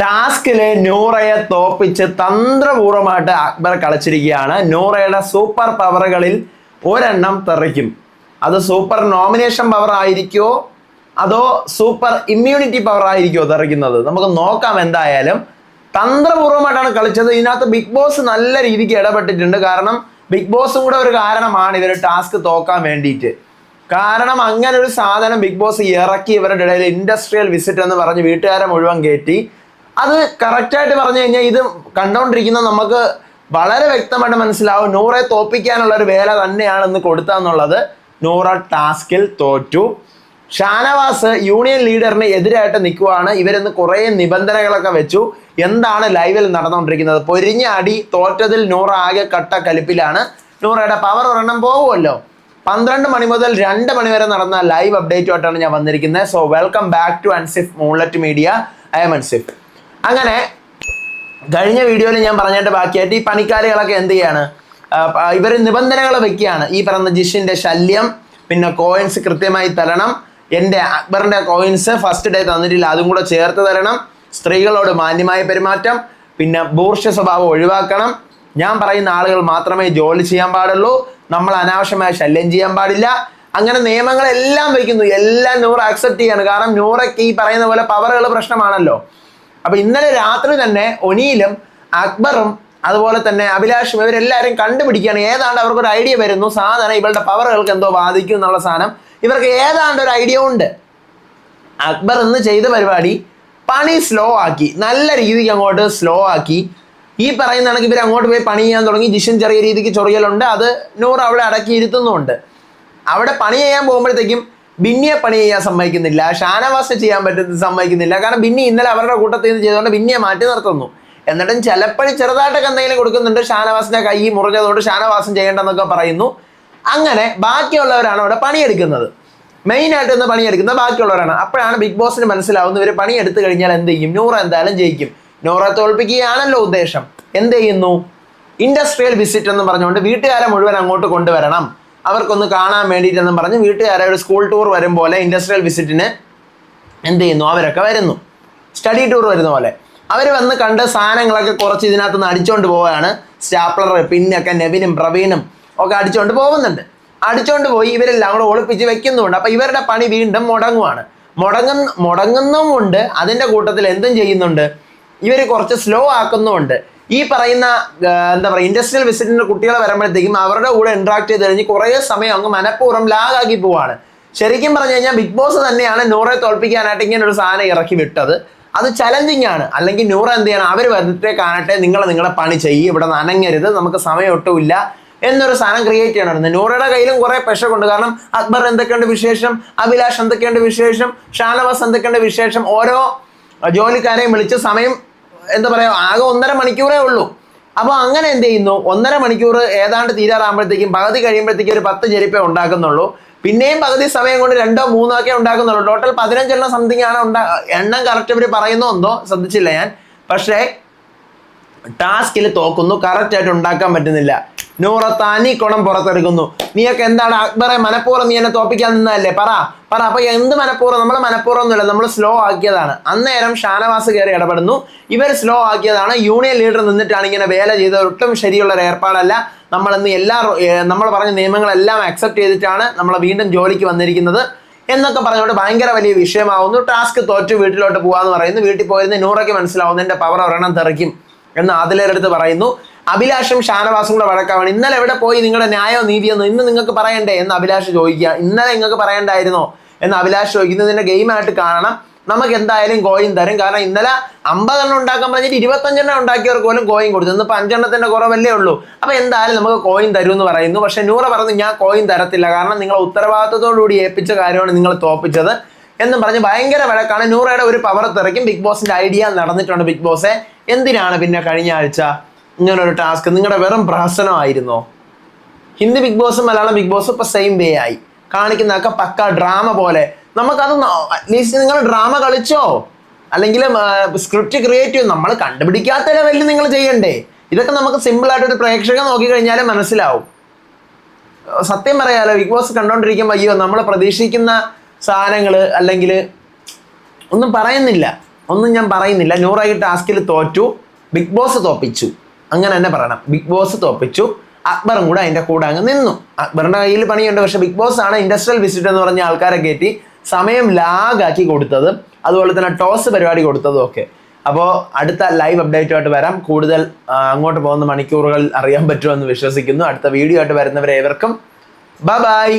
ടാസ്കിൽ നൂറയെ തോപ്പിച്ച് തന്ത്രപൂർവമായിട്ട് അക്ബർ കളിച്ചിരിക്കുകയാണ്. നൂറയുടെ സൂപ്പർ പവറുകളിൽ ഒരെണ്ണം തെറിക്കും. അത് സൂപ്പർ നോമിനേഷൻ പവർ ആയിരിക്കുമോ അതോ സൂപ്പർ ഇമ്മ്യൂണിറ്റി പവർ ആയിരിക്കുമോ തെറിക്കുന്നത്? നമുക്ക് നോക്കാം എന്തായാലും. തന്ത്രപൂർവമായിട്ടാണ് കളിച്ചത്. ഇതിനകത്ത് ബിഗ് ബോസ് നല്ല രീതിക്ക് ഇടപെട്ടിട്ടുണ്ട്. കാരണം ബിഗ് ബോസും കൂടെ ഒരു കാരണമാണ് ഇവർ ടാസ്ക് തോക്കാൻ വേണ്ടിയിട്ട്. കാരണം അങ്ങനെ ഒരു സാധനം ബിഗ് ബോസ് ഇറക്കി ഇവരുടെ ഇടയിൽ ഇൻഡസ്ട്രിയൽ വിസിറ്റ് എന്ന് പറഞ്ഞ് വീട്ടുകാരെ മുഴുവൻ കയറ്റി അത് കറക്റ്റായിട്ട് പറഞ്ഞു കഴിഞ്ഞാൽ ഇത് കണ്ടുകൊണ്ടിരിക്കുന്ന നമുക്ക് വളരെ വ്യക്തമായിട്ട് മനസ്സിലാവും. നൂറെ തോപ്പിക്കാനുള്ള ഒരു വേല തന്നെയാണ് ഇന്ന് നൂറ ടാസ്കിൽ തോറ്റു. ഷാനവാസ് യൂണിയൻ ലീഡറിന് എതിരായിട്ട് നിൽക്കുവാണ്. ഇവരിന്ന് കുറേ നിബന്ധനകളൊക്കെ വെച്ചു. എന്താണ് ലൈവിൽ നടന്നുകൊണ്ടിരിക്കുന്നത് പൊരിഞ്ഞ അടി തോറ്റതിൽ നൂറ ആകെ കട്ട കലിപ്പിലാണ്. നൂറയുടെ പവർ ഒരെണ്ണം പോകുമല്ലോ പന്ത്രണ്ട് മണി മുതൽ രണ്ട് മണി വരെ നടന്ന ലൈവ് അപ്ഡേറ്റുമായിട്ടാണ് ഞാൻ വന്നിരിക്കുന്നത്. So welcome back to Ansif moonlight media I am Ansif അങ്ങനെ കഴിഞ്ഞ വീഡിയോയിൽ ഞാൻ പറഞ്ഞിട്ട് ബാക്കിയായിട്ട് ഈ പണിക്കാരികളൊക്കെ എന്ത് ചെയ്യാണ്? ഇവർ നിബന്ധനകൾ വെക്കുകയാണ്. ഈ പറഞ്ഞ ജിഷിന്റെ ശല്യം പിന്നെ കോയിൻസ് കൃത്യമായി തരണം. എന്റെ അക്ബറിന്റെ കോയിൻസ് ഫസ്റ്റ് ഡേ തന്നിട്ടില്ല അതും കൂടെ ചേർത്ത് തരണം. സ്ത്രീകളോട് മാന്യമായ പെരുമാറ്റം പിന്നെ ബൂർഷ സ്വഭാവം ഒഴിവാക്കണം. ഞാൻ പറയുന്ന ആളുകൾ മാത്രമേ ജോലി ചെയ്യാൻ പാടുള്ളൂ. നമ്മൾ അനാവശ്യമായ ശല്യം ചെയ്യാൻ പാടില്ല. അങ്ങനെ നിയമങ്ങളെല്ലാം വയ്ക്കുന്നു. എല്ലാം നൂറ് അക്സെപ്റ്റ് ചെയ്യാണ്. കാരണം നൂറയ്ക്ക് ഈ പറയുന്ന പോലെ പവറുകൾ പ്രശ്നമാണല്ലോ. അപ്പൊ ഇന്നലെ രാത്രി തന്നെ ഒനിയിലും അക്ബറും അതുപോലെ തന്നെ അഭിലാഷും ഇവരെല്ലാവരും കണ്ടുപിടിക്കുകയാണ്. ഏതാണ്ട് അവർക്ക് ഒരു ഐഡിയ വരുന്നു. സാധനം ഇവളുടെ പവറുകൾക്ക് എന്തോ ബാധിക്കും എന്നുള്ള സാധനം. ഇവർക്ക് ഏതാണ്ട് ഒരു ഐഡിയ ഉണ്ട്. അക്ബർ ഇന്ന് ചെയ്ത പരിപാടി പണി സ്ലോ ആക്കി. നല്ല രീതിക്ക് അങ്ങോട്ട് സ്ലോ ആക്കി. ഈ പറയുന്ന കണക്ക് ഇവർ അങ്ങോട്ട് പോയി പണി ചെയ്യാൻ തുടങ്ങി. ജിഷൻ ചെറിയ രീതിക്ക് ചൊറിയലുണ്ട്. അത് നൂറ് അവിടെ അടക്കി ഇരുത്തുന്നുണ്ട് അവിടെ പണി ചെയ്യാൻ പോകുമ്പോഴത്തേക്കും ബിന്നിയെ പണി ചെയ്യാൻ സമ്മതിക്കുന്നില്ല ഷാനവാസിനെ ചെയ്യാൻ പറ്റുന്നത് സമ്മതിക്കുന്നില്ല. കാരണം ബിന്നി ഇന്നലെ അവരുടെ കൂട്ടത്തിൽ നിന്ന് ചെയ്തുകൊണ്ട് ബിന്നിയെ മാറ്റി നിർത്തുന്നു. എന്നിട്ടും ചിലപ്പോഴും ചെറുതായിട്ടൊക്കെ എന്തെങ്കിലും കൊടുക്കുന്നുണ്ട് ഷാനവാസിന്റെ കൈ മുറിഞ്ഞതുകൊണ്ട് ഷാനവാസം ചെയ്യേണ്ടെന്നൊക്കെ പറയുന്നു. അങ്ങനെ ബാക്കിയുള്ളവരാണ് അവിടെ പണിയെടുക്കുന്നത്. മെയിൻ ആയിട്ട് ഒന്ന് പണിയെടുക്കുന്നത് ബാക്കിയുള്ളവരാണ്. അപ്പോഴാണ് ബിഗ് ബോസിന് മനസ്സിലാവുന്നത് ഇവർ പണിയെടുത്തു കഴിഞ്ഞാൽ എന്ത് ചെയ്യും? നൂറ് എന്തായാലും ജയിക്കും. നൂറ തോൽപ്പിക്കുകയാണല്ലോ ഉദ്ദേശം. എന്ത് ചെയ്യുന്നു? ഇൻഡസ്ട്രിയൽ വിസിറ്റ് എന്ന് പറഞ്ഞുകൊണ്ട് വീട്ടുകാരെ മുഴുവൻ അങ്ങോട്ട് കൊണ്ടുവരണം. അവർക്കൊന്ന് കാണാൻ വേണ്ടിയിട്ടെന്നും പറഞ്ഞ് വീട്ടുകാരെ ഒരു സ്കൂൾ ടൂർ വരും പോലെ ഇൻഡസ്ട്രിയൽ വിസിറ്റിന് എന്ത് ചെയ്യുന്നു? അവരൊക്കെ വരുന്നു. സ്റ്റഡി ടൂർ വരുന്ന പോലെ. അവർ വന്ന് കണ്ട് സാധനങ്ങളൊക്കെ കുറച്ച് ഇതിനകത്ത് നിന്ന് അടിച്ചുകൊണ്ട് പോവുകയാണ് സ്റ്റാപ്ലർ പിന്നൊക്കെ നെവിനും പ്രവീണും ഒക്കെ അടിച്ചുകൊണ്ട് പോകുന്നുണ്ട്. അടിച്ചുകൊണ്ട് പോയി ഇവരെല്ലാം കൂടെ ഒളിപ്പിച്ച് വെക്കുന്നുണ്ട് അപ്പോൾ ഇവരുടെ പണി വീണ്ടും മുടങ്ങുവാണ്. മുടങ്ങുന്ന മുടങ്ങുന്നുമുണ്ട്. അതിന്റെ കൂട്ടത്തിൽ എന്തും ചെയ്യുന്നുണ്ട്. ഇവർ കുറച്ച് സ്ലോ ആക്കുന്നുമുണ്ട്. ഈ പറയുന്ന എന്താ പറയുക ഇൻഡസ്ട്രിയൽ വിസിറ്റിന്റെ കുട്ടികൾ വരുമ്പോഴത്തേക്കും അവരുടെ കൂടെ ഇൻട്രാക്ട് ചെയ്ത് കഴിഞ്ഞ് കുറേ സമയം അങ്ങ് മനഃപൂർവം ലാഗാക്കി പോവാണ്. ശരിക്കും പറഞ്ഞു കഴിഞ്ഞാൽ ബിഗ് ബോസ് തന്നെയാണ് നൂറെ തോൽപ്പിക്കാനായിട്ട് ഇങ്ങനെ ഒരു സാധനം ഇറക്കി വിട്ടത്. അത് ചലഞ്ചിങ് ആണ്. അല്ലെങ്കിൽ നൂറ എന്ത് ചെയ്യണം? അവർ വന്നിട്ടേ കാണട്ടെ നിങ്ങൾ നിങ്ങളെ പണി ചെയ്യും ഇവിടെ നനങ്ങരുത് നമുക്ക് സമയം ഒട്ടുമില്ല എന്നൊരു സാധനം ക്രിയേറ്റ് ചെയ്യണമായിരുന്നു. നൂറയുടെ കയ്യിലും കുറെ പെശകുണ്ട് കാരണം അക്ബർ എന്തൊക്കെയുണ്ട് വിശേഷം? അഭിലാഷ് എന്തൊക്കെയുണ്ട് വിശേഷം? ഷാനവാസ് എന്തൊക്കെയുണ്ട് വിശേഷം? ഓരോ ജോലിക്കാരെയും വിളിച്ച് സമയം എന്താ പറയുക ആകെ ഒന്നര മണിക്കൂറേ ഉള്ളൂ. അപ്പോൾ അങ്ങനെ എന്ത് ചെയ്യുന്നു? ഒന്നര മണിക്കൂർ ഏതാണ്ട് തീരാറാകുമ്പോഴത്തേക്കും പകുതി കഴിയുമ്പോഴത്തേക്കും ഒരു പത്ത് ചെരുപ്പേ ഉണ്ടാക്കുന്നുള്ളൂ. പിന്നെയും പകുതി സമയം കൊണ്ട് രണ്ടോ മൂന്നോ ഒക്കെ ഉണ്ടാക്കുന്നുള്ളൂ. ടോട്ടൽ പതിനഞ്ചെണ്ണം സംതിങ് ആണ് ഉണ്ടാ എണ്ണം കറക്റ്റ് ഇവർ പറയുന്നോ എന്തോ? ശ്രദ്ധിച്ചില്ല ഞാൻ. പക്ഷേ ടാസ്കിൽ തോക്കുന്നു കറക്റ്റ് ആയിട്ട് ഉണ്ടാക്കാൻ പറ്റുന്നില്ല. നൂറ തനി കുണം പുറത്തെടുക്കുന്നു. നീയൊക്കെ എന്താണ് അക്ബറെ മനഃപൂർവം നീ എന്നെ തോപ്പിക്കാൻ നിന്നതല്ലേ? പറ. പറ. അപ്പൊ എന്ത് മനഃപൂർവം? നമ്മൾ മനഃപൂർവം ഒന്നുമില്ല. നമ്മൾ സ്ലോ ആക്കിയതാണ്. അന്നേരം ഷാനവാസ് കയറി ഇടപെടുന്നു. ഇവർ സ്ലോ ആക്കിയതാണ്. യൂണിയൻ ലീഡർ നിന്നിട്ടാണ് ഇങ്ങനെ വേല ചെയ്തത് ഒട്ടും ശരിയുള്ള ഒരു ഏർപ്പാടല്ല. നമ്മൾ ഇന്ന് എല്ലാ നമ്മൾ പറഞ്ഞ നിയമങ്ങളെല്ലാം അക്സെപ്റ്റ് ചെയ്തിട്ടാണ് നമ്മൾ വീണ്ടും ജോലിക്ക് വന്നിരിക്കുന്നത്. എന്നൊക്കെ പറഞ്ഞുകൊണ്ട് ഭയങ്കര വലിയ വിഷയമാവുന്നു. ടാസ്ക് തോറ്റു വീട്ടിലോട്ട് പോകാന്ന് പറയുന്നു. വീട്ടിൽ പോയിരുന്ന നൂറയ്ക്ക് മനസ്സിലാവുന്നു. എന്റെ പവർ ഒരെണ്ണം തെറിക്കും എന്ന് ആദിലേരെടുത്ത് പറയുന്നു. അഭിലാഷും ഷാനവാസും കൂടെ വഴക്കാവാണ് ഇന്നലെ എവിടെ പോയി നിങ്ങളുടെ ന്യായോ നീതിയെന്നോ ഇന്ന് നിങ്ങൾക്ക് പറയണ്ടേ എന്ന് അഭിലാഷ് ചോദിക്കുക. ഇന്നലെ നിങ്ങൾക്ക് പറയണ്ടായിരുന്നോ എന്ന് അഭിലാഷ് ചോദിക്കുന്നു. ഇതിന്റെ ഗെയിമായിട്ട് കാണണം. നമുക്ക് എന്തായാലും കോയിൻ തരും. കാരണം ഇന്നലെ അമ്പതെണ്ണം ഉണ്ടാക്കാൻ പറഞ്ഞിട്ട് ഇരുപത്തഞ്ചെണ്ണം ഉണ്ടാക്കിയവർക്ക് പോലും കോയിൻ കൊടുത്തു. ഇന്നിപ്പോൾ അഞ്ചെണ്ണത്തിന്റെ കുറവല്ലേ ഉള്ളൂ. അപ്പൊ എന്തായാലും നമുക്ക് കോയിൻ തരും എന്ന് പറയുന്നു. പക്ഷെ നൂറ പറഞ്ഞു ഞാൻ കോയിൻ തരത്തില്ല. കാരണം നിങ്ങൾ ഉത്തരവാദിത്തത്തോടുകൂടി ഏൽപ്പിച്ച കാര്യമാണ് നിങ്ങൾ തോപ്പിച്ചത് എന്നും പറഞ്ഞ് ഭയങ്കര വഴക്കാണ്. നൂറയുടെ ഒരു പവർ തിറക്കും ബിഗ് ബോസിന്റെ ഐഡിയ നടന്നിട്ടുണ്ട്. ബിഗ് ബോസെ എന്തിനാണ് പിന്നെ കഴിഞ്ഞ ആഴ്ച ഇങ്ങനെ ഒരു ടാസ്ക്. നിങ്ങളുടെ വെറും പ്രഹസനമായിരുന്നോ? ഹിന്ദി ബിഗ് ബോസും മലയാളം ബിഗ് ബോസും ഇപ്പൊ സെയിം വേ ആയി. കാണിക്കുന്നതൊക്കെ പക്ക ഡ്രാമ പോലെ. നമുക്കത് അറ്റ്ലീസ്റ്റ് നിങ്ങൾ ഡ്രാമ കളിച്ചോ? അല്ലെങ്കിൽ സ്ക്രിപ്റ്റ് ക്രിയേറ്റ് ചെയ്യും? നമ്മൾ കണ്ടുപിടിക്കാത്ത ലെവലിൽ നിങ്ങൾ ചെയ്യണ്ടേ? ഇതൊക്കെ നമുക്ക് സിമ്പിൾ ആയിട്ട് ഒരു പ്രേക്ഷകൻ നോക്കി കഴിഞ്ഞാൽ മനസ്സിലാവും. സത്യം പറയാലോ ബിഗ് ബോസ് കണ്ടോണ്ടിരിക്കുമ്പോൾ അയ്യോ നമ്മൾ പ്രതീക്ഷിക്കുന്ന സാധനങ്ങൾ അല്ലെങ്കിൽ ഒന്നും പറയുന്നില്ല. ഒന്നും ഞാൻ പറയുന്നില്ല. നൂറായി ടാസ്കിൽ തോറ്റു. ബിഗ് ബോസ് തോപ്പിച്ചു. അങ്ങനെ തന്നെ പറയണം. ബിഗ് ബോസ് തോപ്പിച്ചു. അക്ബറും കൂടെ അതിന്റെ കൂടെ അങ്ങ് നിന്നു. അക്ബറിന്റെ കയ്യിൽ പണിയുണ്ട്. പക്ഷെ ബിഗ് ബോസ് ആണ് ഇൻഡസ്ട്രിയൽ വിസിറ്റ് എന്ന് പറഞ്ഞ ആൾക്കാരെ കയറ്റി സമയം ലാഗാക്കി കൊടുത്തത്. അതുപോലെ തന്നെ ടോസ് പരിപാടി കൊടുത്തതും ഒക്കെ. അപ്പോൾ അടുത്ത ലൈവ് അപ്ഡേറ്റുമായിട്ട് വരാം. കൂടുതൽ അങ്ങോട്ട് പോകുന്ന മണിക്കൂറുകൾ അറിയാൻ പറ്റുമെന്ന് വിശ്വസിക്കുന്നു. അടുത്ത വീഡിയോ ആയിട്ട് വരുന്നവരെ ഏവർക്കും. Bye bye